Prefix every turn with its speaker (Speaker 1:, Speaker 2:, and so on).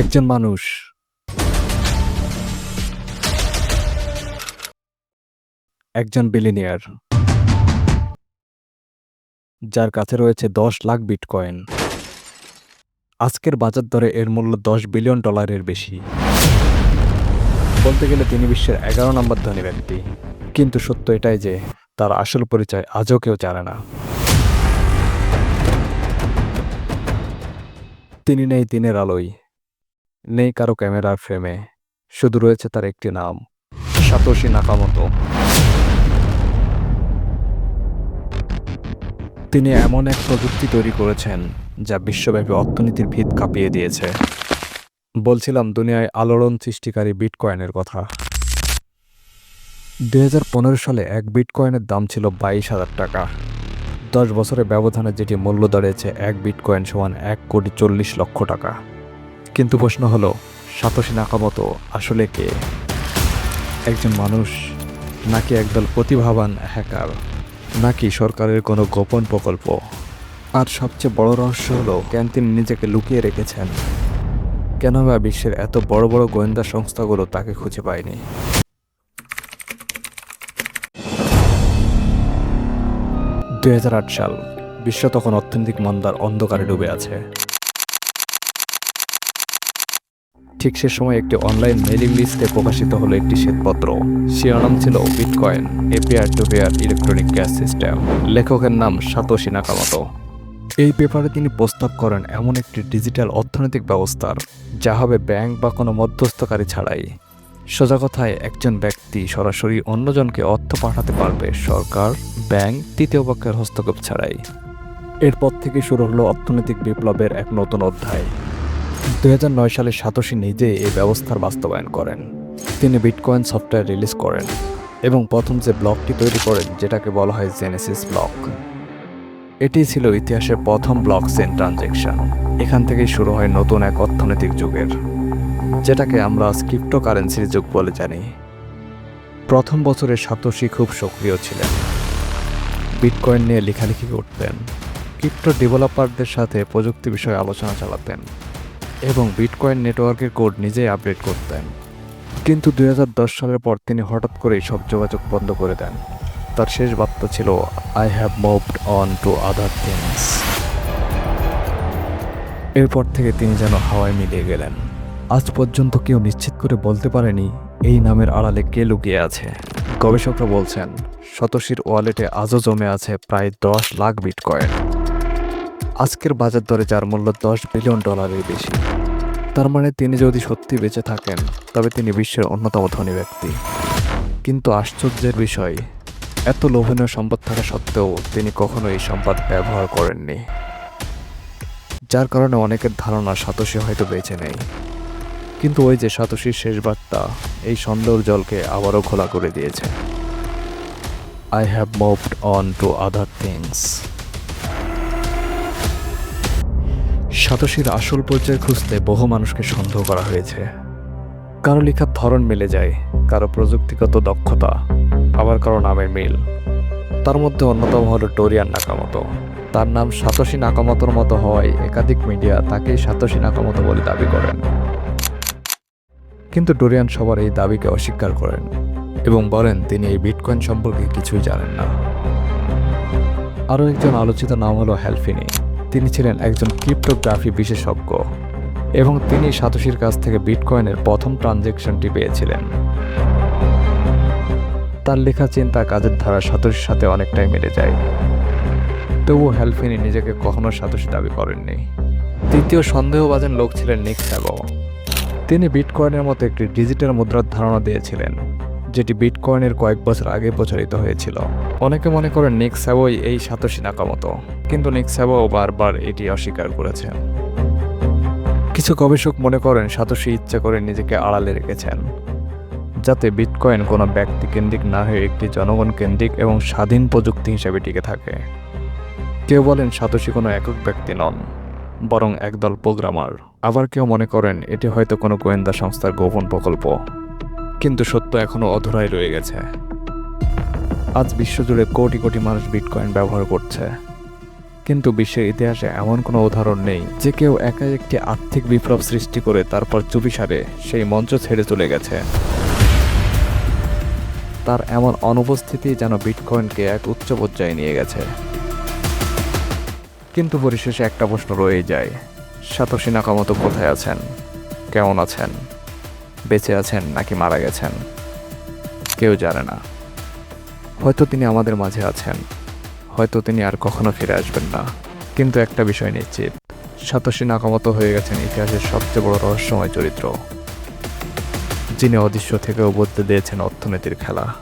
Speaker 1: একজন মানুষ। একজন বিলিনিয়ার যার কাছে রয়েছে দশ লাখ বিটকয়েন আজকের বাজার দরে এর মূল্য দশ বিলিয়ন ডলারের বেশি। বলতে গেলে তিনি বিশ্বের এগারো নম্বর ধনী ব্যক্তি। কিন্তু সত্য এটাই যে, তার আসল পরিচয় আজও কেউ জানে না। তিনি নেই দিনের আলোয়। নেই কারও ক্যামেরার ফ্রেমে শুধু রয়েছে তার একটি নাম, সাতোশি নাকামতো। তিনি এমন এক প্রযুক্তি তৈরি করেছেন, যা বিশ্বব্যাপী অর্থনীতির ভিত কাঁপিয়ে দিয়েছে। বলছিলাম দুনিয়ায় আলোড়ন সৃষ্টিকারী বিটকয়েনের কথা। দু হাজার পনেরো সালে এক বিটকয়েনের দাম ছিল বাইশ হাজার টাকা। দশ বছরের ব্যবধানে যেটি মূল্য দাঁড়িয়েছে এক বিটকয়েন সমান এক কোটি চল্লিশ লক্ষ টাকা। কিন্তু প্রশ্ন হলো, সাতোশি নাকামতো আসলে কে? একজন মানুষ নাকি একদল প্রতিভাবান হ্যাকার, নাকি সরকারের কোনো গোপন প্রকল্প? আর সবচেয়ে বড় রহস্য হলো, কেন তিনি নিজেকে লুকিয়ে রেখেছেন? কেন বা বিশ্বের এত বড় বড় গোয়েন্দা সংস্থাগুলো তাকে খুঁজে পায়নি? দু হাজার আট সাল, বিশ্ব তখন অর্থনৈতিক মন্দার অন্ধকারে ডুবে আছে। ঠিক সে সময় একটি অনলাইন মেলিং লিস্টে প্রকাশিত হলো একটি শ্বেতপত্র। শিরোনাম ছিল Bitcoin a peer to peer electronic cash system লেখকের নাম সাতোশি নাকামতো। এই পেপারে তিনি প্রস্তাব করেন এমন একটি ডিজিটাল অর্থনৈতিক ব্যবস্থার, যা হবে ব্যাংক বা কোনো মধ্যস্থকারী ছাড়াই। সোজা কথায়, একজন ব্যক্তি সরাসরি অন্যজনকে অর্থ পাঠাতে পারবে সরকার ব্যাংক তৃতীয় পক্ষের হস্তক্ষেপ ছাড়াই। এরপর থেকে শুরু হলো অর্থনৈতিক বিপ্লবের এক নতুন অধ্যায়। দুই হাজার নয় সালে সাতোশি নিজে এই ব্যবস্থার বাস্তবায়ন করেন। তিনি বিটকয়েন সফটওয়্যার রিলিজ করেন এবং প্রথম যে ব্লকটি তৈরি করেন, যেটাকে বলা হয় জেনেসিস ব্লক। এটি ছিল ইতিহাসের প্রথম ব্লক চেন ট্রানজেকশন। এখান থেকেই শুরু হয় নতুন এক অর্থনৈতিক যুগের, যেটাকে আমরা ক্রিপ্টো কারেন্সির যুগ বলে জানি। প্রথম বছরে সাতোশি খুব সক্রিয় ছিলেন। বিটকয়েন নিয়ে লেখালেখি করতেন ক্রিপ্টো ডেভেলপারদের সাথে প্রযুক্তি বিষয়ে আলোচনা চালাতেন। এবং বিটকয়েন নেটওয়ার্কের কোড নিজেই আপডেট করতেন। কিন্তু দু হাজার দশ সালের পর তিনি হঠাৎ করেই সব যোগাযোগ বন্ধ করে দেন। তার শেষ বার্তা ছিল I have moved on to other things এরপর থেকে তিনি যেন হাওয়ায় মিলিয়ে গেলেন। আজ পর্যন্ত কেউ নিশ্চিত করে বলতে পারেনি, এই নামের আড়ালে কে লুকিয়ে আছে। গবেষকরা বলছেন শতশীর ওয়ালেটে আজও জমে আছে প্রায় দশ লাখ বিটকয়েন। আজকের বাজার দরে যার মূল্য দশ বিলিয়ন ডলারের বেশি, তার মানে তিনি যদি সত্যি বেঁচে থাকেন, তবে তিনি বিশ্বের অন্যতম ধনী ব্যক্তি। কিন্তু আশ্চর্যের বিষয়, এত লোভনীয় সম্পদ থাকা সত্ত্বেও তিনি কখনো এই সম্পদ ব্যবহার করেননি। যার কারণে অনেকের ধারণা সাতোশি হয়তো বেঁচে নেই। কিন্তু ওই যে সাতোশির শেষ বার্তা, এই সন্দেহর জলকে আবারও খোলা করে দিয়েছে। I have moved on to other things সাতোশির আসল পরিচয় খুঁজতে বহু মানুষকে সন্দেহ করা হয়েছে। কারও লেখার ধরন মিলে যায়, কারও প্রযুক্তিগত দক্ষতা, আবার কারও নামের মিল। তার মধ্যে অন্যতম হলো ডোরিয়ান নাকামতো। তার নাম সাতোশি নাকামতোর মতো হওয়ায় একাধিক মিডিয়া তাকেই সাতোশি নাকামতো বলে দাবি করেন। কিন্তু ডোরিয়ান সবার এই দাবিকে অস্বীকার করেন এবং বলেন, তিনি এই বিটকয়েন সম্পর্কে কিছুই জানেন না। আরও একজন আলোচিত নাম হলো হ্যালফিনি। তিনি ছিলেন একজন ক্রিপ্টোগ্রাফি বিশেষজ্ঞ এবং তিনি সাতোশির কাছ থেকে বিটকয়েনের প্রথম ট্রানজেকশনটি পেয়েছিলেন। তার লেখা চিন্তা কাজের ধারা সাতোশির সাথে অনেকটাই মিলে যায়। তবুও হ্যালফিনি নিজেকে কখনো সাতোশি দাবি করেননি। তৃতীয় সন্দেহবাজন লোক ছিলেন নিক তিনি বিটকয়েনের মতো একটি ডিজিটাল মুদ্রার ধারণা দিয়েছিলেন। যেটি বিটকয়েনের কয়েক বছর আগে প্রচারিত হয়েছিল। অনেকে মনে করেন নিক স্যাবোই এই সাতোশি নাকামতো কিন্তু নিক স্যাবো বারবার এটি অস্বীকার করেছেন। কিছু গবেষক মনে করেন সাতোশি ইচ্ছা করে নিজেকে আড়ালে রেখেছেন, যাতে বিটকয়েন কোনো ব্যক্তি কেন্দ্রিক না হয়ে একটি জনগণ কেন্দ্রিক এবং স্বাধীন প্রযুক্তি হিসেবে টিকে থাকে। কেউ বলেন সাতোশি কোনো একক ব্যক্তি নন, বরং একদল প্রোগ্রামার। আবার কেউ মনে করেন এটি হয়তো কোনো গোয়েন্দা সংস্থার গোপন প্রকল্প। কিন্তু সত্য এখনও অধরাই রয়ে গেছে। আজ বিশ্বজুড়ে কোটি কোটি মানুষ বিটকয়েন ব্যবহার করছে। কিন্তু বিশ্বের ইতিহাসে এমন কোনো উদাহরণ নেই যে কেউ একাই একটি আর্থিক বিপ্লব সৃষ্টি করে তারপর চুপিসারে সেই মঞ্চ ছেড়ে চলে গেছে। তার এমন অনুপস্থিতি যেন বিটকয়েনকে এক উচ্চ পর্যায়ে নিয়ে গেছে। কিন্তু পরিশেষে একটা প্রশ্ন রয়ে যায় সাতোশি নাকামতো কোথায় আছেন? কেমন আছেন? বেঁচে আছেন নাকি মারা গেছেন? কেউ জানে না। হয়তো তিনি আমাদের মাঝে আছেন। হয়তো তিনি আর কখনো ফিরে আসবেন না। কিন্তু একটা বিষয় নিশ্চিত, সাতোশী নাকামতো হয়ে গেছেন ইতিহাসের সবচেয়ে বড় রহস্যময় চরিত্র। যিনি অদৃশ্য থেকেও বদলে দিয়েছেন অর্থনীতির খেলা।